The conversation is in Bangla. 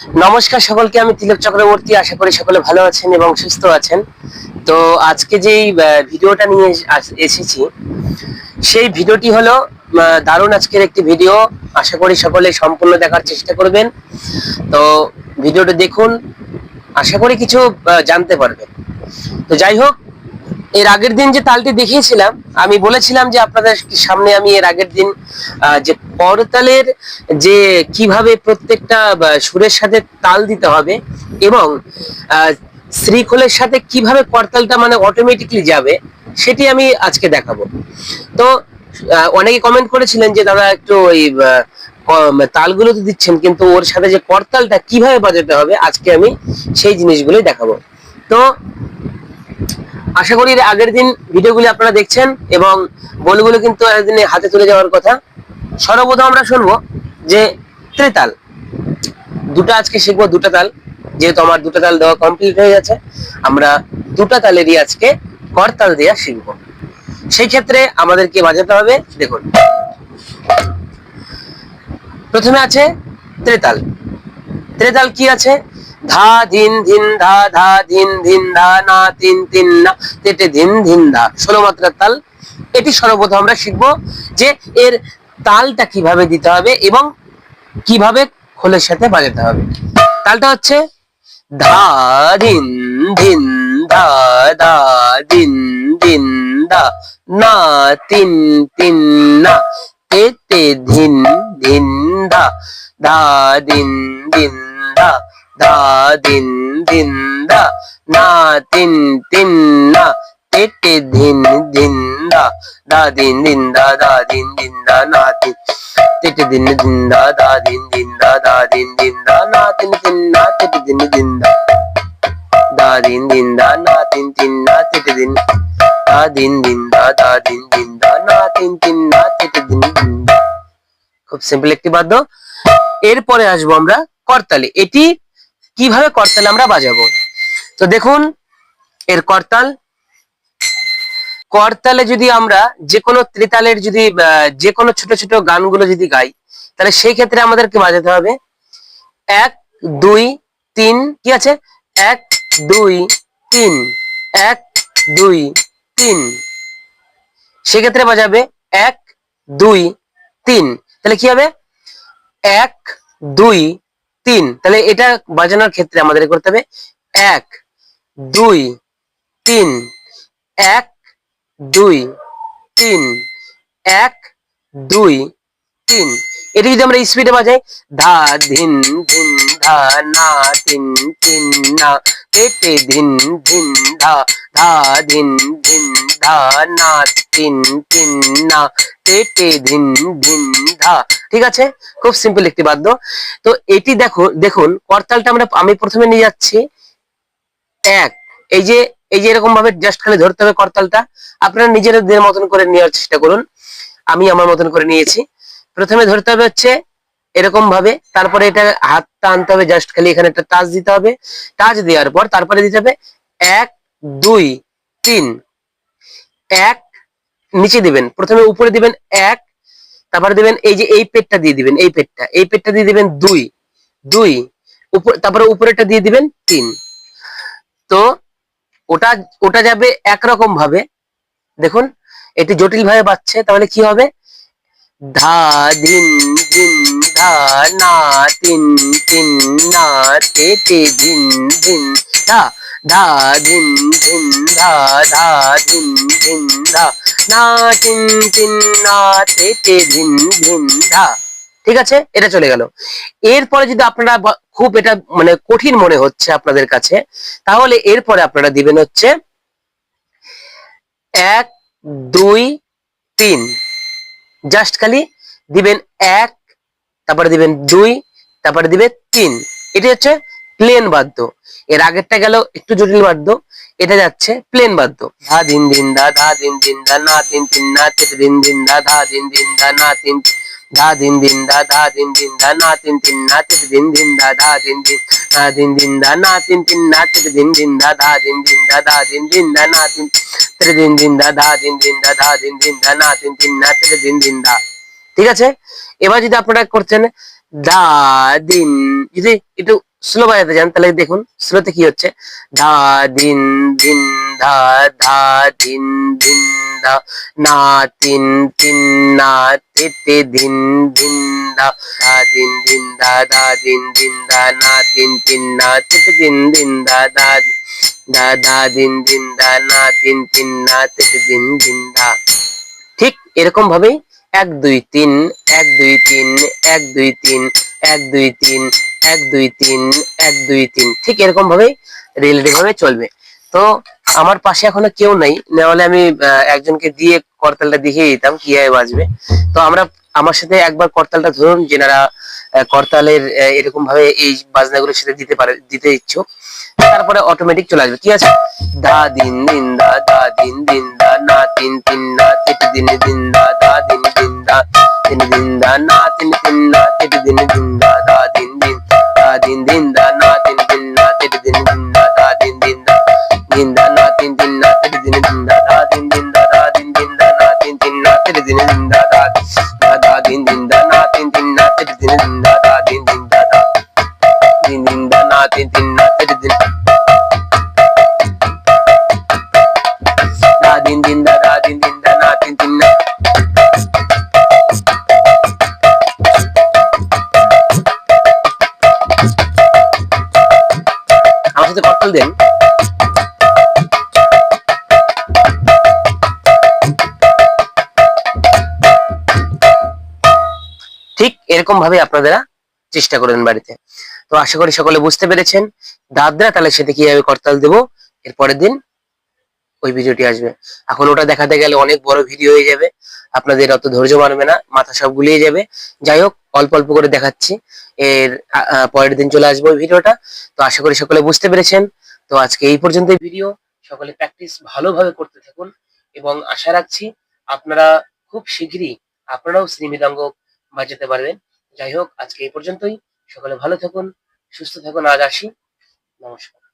নমস্কার সকলকে, আমি তিলক চক্রবর্তী। আশা করি সকলে ভালো আছেন এবং সুস্থ আছেন। তো আজকে যেই ভিডিওটা নিয়ে এসেছি, সেই ভিডিওটি হলো দারুণ আজকের একটি ভিডিও। আশা করি সকলে সম্পূর্ণ দেখার চেষ্টা করবেন। তো ভিডিওটা দেখুন, আশা করি কিছু জানতে পারবেন। তো যাই হোক এর আগের দিন যে তালটি দেখিয়েছিলাম, আমি বলেছিলাম যে আপনাদের সামনে আমি এর আগের দিন যে করতালের যে কীভাবে প্রত্যেকটা সুরের সাথে তাল দিতে হবে এবং শ্রীখোলের সাথে কীভাবে করতালটা মানে অটোমেটিকলি যাবে, সেটি আমি আজকে দেখাবো। তো অনেকে কমেন্ট করেছিলেন যে, দাদা, একটু ওই তালগুলো তো দিচ্ছেন, কিন্তু ওর সাথে যে করতালটা কীভাবে বাজাতে হবে, আজকে আমি সেই জিনিসগুলোই দেখাবো। তো আশা করি আগের দিন ভিডিওগুলি আপনারা দেখছেন এবং বলগুলো কিন্তু একদিনে হাতে তুলে যাওয়ার কথা। সর্বপ্রথম আমরা শুনব যে ত্রিতাল। দুটো আজকে শিখব দুটো তাল। যেহেতু আমার দুটো তাল দেওয়া কমপ্লিট হয়ে গেছে, আমরা দুটো তালেরই আজকে করতাল দেওয়া শিখব। সেই ক্ষেত্রে আমাদেরকে বাজাতে হবে, দেখুন। প্রথমে আছে ত্রেতাল। ত্রেতাল কি আছে? ধা ধিন ধিন ধা ধা ধিন ধিন ধা না তিন তিন না তেটে ধিন ধিন ধা ষোলো মাত্রার তাল। এটি সর্বপ্রথম আমরা শিখব যে এর তালটা কীভাবে দিতে হবে এবং কীভাবে খোলের সাথে বাজাতে হবে। তালটা হচ্ছে ধা ধিন ধিন ধা ধা দিন দিন দা না তিন তিন না তেতে ধিন ধিন ধা ধা দিন দিন দা ধা দিন দিন দা না তিন তিন না তেতে ধিন ধিন দা দা দিন দিন দা দা দিন দিন দা না তিন তেতে দিন দিন দা দা দিন দিন দা দা দিন দিন দা না তিন তিন না তেতে দিন দিন দা দা দিন দিন দা না তিন তিন না তেতে দিন দা দিন দিন দা দা দিন দিন দা না তিন তিন না তেতে দিন দিন দা খুব সিম্পল একটি বাদ্য এরপরে আসব আমরা করতালে এটি কীভাবে করতালে আমরা বাজাবো? তো দেখুন, এর করতাল, করতালে যদি আমরা যে কোনো ত্রিতালের যদি যে কোনো ছোট ছোট গানগুলো যদি গাই, তাহলে সেই ক্ষেত্রে আমাদেরকে বাজাতে হবে এক, দুই, তিন, কি আছে? এক, দুই, তিন, এক, দুই, তিন। সেক্ষেত্রে বাজাবে এক, দুই, তিন। তাহলে কি হবে? এক, দুই তিন। তাহলে এটা বাজানোর ক্ষেত্রে আমাদের করতে হবে। এক, দুই, তিন। এক, দুই, তিন। এক, দুই, তিন। এটা যদি আমরা স্পিডে বাজাই, ধা, ধিন ধিন, ধা, না, তিন তিন, না। পেটে ধিন ধিন, ধা ধা, ধিন ধিন, ধা, না, তিন তিন, না। পেটে ধিন ধিন, ধা ঠিক আছে? খুব সিম্পল একটি বাদ্য। তো এটি দেখো, দেখুন, করতালটা আমরা, আমি প্রথমে নিয়ে যাচ্ছি। এক, এই যে এই যে এরকম ভাবে জাস্ট খালি ধরতে হবে করতালটা, আপনারা নিজেদের মতন করে নেওয়ার চেষ্টা করুন। আমি আমার মতন করে নিয়েছি। প্রথমে ধরতে হবে হচ্ছে এরকম ভাবে, তারপরে এটা হাতটা আনতে হবে জাস্ট খালি এখানে একটা টাচ দিতে হবে। টাচ দেওয়ার পর তারপরে দিতে হবে এক, দুই, তিন। এক, নিচে দিবেন। প্রথমে উপরে দিবেন এক তারপরে দিবেন এই যে এই পেটটা দিয়ে দিবেন, এই পেটটা এই পেটটা দিয়ে দিবেন দুই দুই তারপরে উপরেটা দিয়ে দিবেন তিন। তো ওটা ওটা যাবে একরকম ভাবে। দেখুন, এটি জটিল ভাবে বাজছে, তাহলে কি হবে? ধা, ধিন ধিন, ধা, না, তিন তিন, না, তে তে দিন দিন ধা ধা, ধিন ধিন, ধা ধা, ধিন দিন ঠিক আছে? এটা চলে গেল। এরপরে যদি আপনারা খুব এটা মানে কঠিন মনে হচ্ছে আপনাদের কাছে, তাহলে এরপরে আপনারা দিবেন হচ্ছে এক, দুই, তিন। জাস্ট খালি দিবেন এক, তারপরে দিবেন দুই, তারপরে দিবে তিন। এটি হচ্ছে প্লেন বাদ্য এর আগেরটা গেল একটু জটিল বাদ্য এটা যাচ্ছে প্লেন বাদ্য ধা দিন দিন দা ধা দিন দিন দা না তিন তিন না তেতে দিন দিন দা ধা দিন দিন দা না তিন ধা দিন দিন দা ধা দিন দিন দা না তিন তিন না তেতে দিন দিন দা ধা দিন দিন ধা দিন দিন দা না তিন তিন না তেতে দিন দিন দা ধা দিন দিন দা ধা দিন দিন দা না তিন তেরে দিন দিন দা ধা দিন দিন দা ধা দিন দিন দা না তিন তিন না তেরে দিন দিন দা ঠিক আছে এবার যদি আপনারা করছেন দা দিন যদি একটু স্লো বাজাতে যান, তাহলে দেখুন স্লোতে কি হচ্ছে? ধা, দিন দিন, ধা ধা, দিন দিন, ধা, না, তিন তিন, না, তে তে, দিন দিন, ধা ধা, দিন দিন, ধা ধা, দিন দিন, ধা, না, তিন তিন, না, তে তে, দিন দিন, ধা ধা ধা ধা, দিন দিন, ধা, না, তিন তিন, না, তে তে, দিন দিন, ধা। ঠিক এরকম ভাবেই এক, দুই, তিন, এক, দুই, তিন, এক, দুই, তিন, এক, দুই, তিন এক, দুই, তিন, এক, দুই, তিন। ঠিক এরকম ভাবেই রিলেটিভ ভাবে চলবে। তো আমার পাশে এখনও কেউ নেই নাহলে আমি একজনকে দিয়ে করতালটা দেখিয়ে দিতাম কীভাবে বাজবে। তো আমরা, আমার সাথে একবার করতালটা ধরুন, যেনারা করতালের এরকম ভাবে এই বাজনাগুলোর সাথে দিতে পারে, দিতে ইচ্ছুক, তারপরে অটোমেটিক চলে আসবে। কি আছে? দা, দিন দিন, দা দা, দিন দিন, দা, না, তিন তিন, না, তিন, দিন দিন, দা দা, দিন দিন, দা, তিন, দিন, দা, না, তিন তিন, না, তিন, দিন দিন, দা দা দিন এরকম ভাবে আপনারা চেষ্টা করবেন বাড়িতে। তো আশা করি সকলে বুঝতে পেরেছেন। দাদরা, তাহলে সাথে কীভাবে করতাল দেবো, এর পরের দিন ওই ভিডিওটি আসবে। এখন ওটা দেখাতে গেলে অনেক বড় ভিডিও হয়ে যাবে। আপনাদের অত ধৈর্য মানবে না, মাথা সব গুলিয়ে যাবে। যাই হোক, অল্প অল্প করে দেখাচ্ছি। এর পরের দিন চলে আসবে ওই ভিডিওটা। তো আশা করি সকলে বুঝতে পেরেছেন। তো আজকে এই পর্যন্ত ভিডিও। সকলে প্র্যাকটিস ভালোভাবে করতে থাকুন। এবং আশা রাখছি আপনারা খুব শীঘ্রই, আপনারাও শ্রীমৃদঙ্গ বাজাতে পারবেন যাই হোক, আজকে এই পর্যন্তই। সকলে ভালো থাকুন, সুস্থ থাকুন। আজ আসি। নমস্কার।